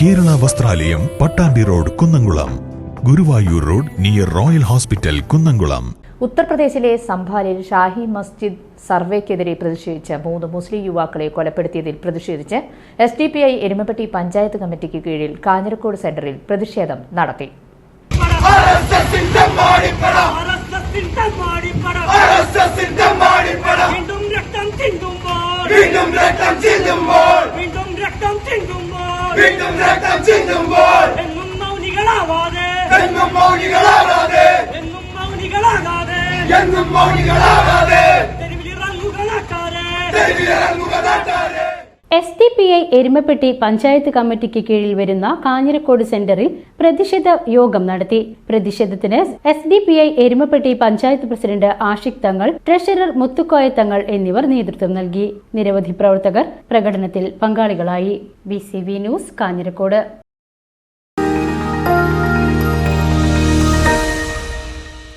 Kerala Vasthralayam Pattambi road Kunnamkulam. Guruvayur road near Royal hospital Kunnamkulam. ഉത്തർപ്രദേശിലെ സംഭാലിൽ ഷാഹി മസ്ജിദ് സർവേക്കെതിരെ പ്രതിഷേധിച്ച മൂന്ന് മുസ്ലിം യുവാക്കളെ കൊലപ്പെടുത്തിയതിൽ പ്രതിഷേധിച്ച് S D P I Erumapetty panchayat കമ്മിറ്റിക്ക് കീഴിൽ കാഞ്ഞിരക്കോട് സെന്ററിൽ പ്രതിഷേധം നടത്തി. രക്തം ചിന്തുമ്പോൾ വീണ്ടും രക്തം ചിന്തുമ്പോൾ വീണ്ടും രക്തം ചിന്തുമ്പോൾ എന്നും മൗനികളാവാതെ. എന്നും മൗനികളാകാതെ എന്നും മൗനികളാകാതെ. എന്നും മൗനികളാകാതെ. തെരുവിലിറങ്ങുക നാട്ടാരെ. തെരുവിലിറങ്ങുക നാട്ടാരെ. S D P I Erumapetty panchayat കമ്മിറ്റിക്ക് കീഴിൽ വരുന്ന കാഞ്ഞിരക്കോട് സെന്ററിൽ പ്രതിഷേധ യോഗം നടത്തി. പ്രതിഷേധത്തിന് S D P I Erumapetty panchayat president Ashiq Thangal treasurer Muthukoya തങ്ങൾ എന്നിവർ നേതൃത്വം നൽകി. നിരവധി പ്രവർത്തകർ പ്രകടനത്തിൽ പങ്കാളികളായി. B news Kanjirakode.